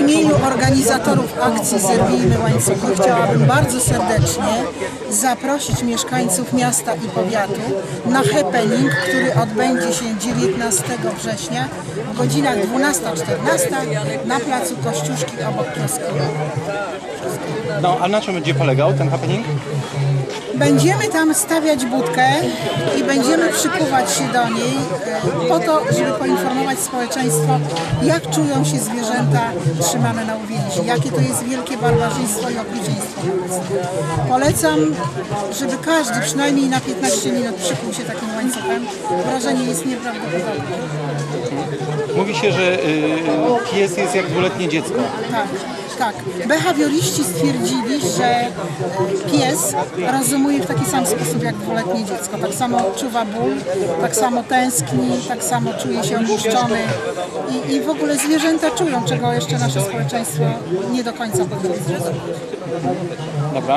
Imieniu organizatorów akcji Zerwijmy łańcuchy chciałabym bardzo serdecznie zaprosić mieszkańców miasta i powiatu na happening, który odbędzie się 19 września w godzinach 12-14 na placu Kościuszki obok Kioskiego. No, a na czym będzie polegał ten happening? Będziemy tam stawiać budkę i będziemy przykuwać się do niej e, po to, żeby poinformować społeczeństwo, jak czują się zwierzęta trzymane na uwięzi, jakie to jest wielkie barbarzyństwo i okrucieństwo. Polecam, żeby każdy przynajmniej na 15 minut przykuł się takim łańcuchem. Wrażenie jest nieprawdopodobne. Mówi się, że y, pies jest jak dwuletnie dziecko. Tak, tak. Behawioriści stwierdzili, że rozumuje w taki sam sposób jak dwuletnie dziecko. Tak samo odczuwa ból, tak samo tęskni, tak samo czuje się opuszczony i, i w ogóle zwierzęta czują, czego jeszcze nasze społeczeństwo nie do końca zrozumieć. Dobra.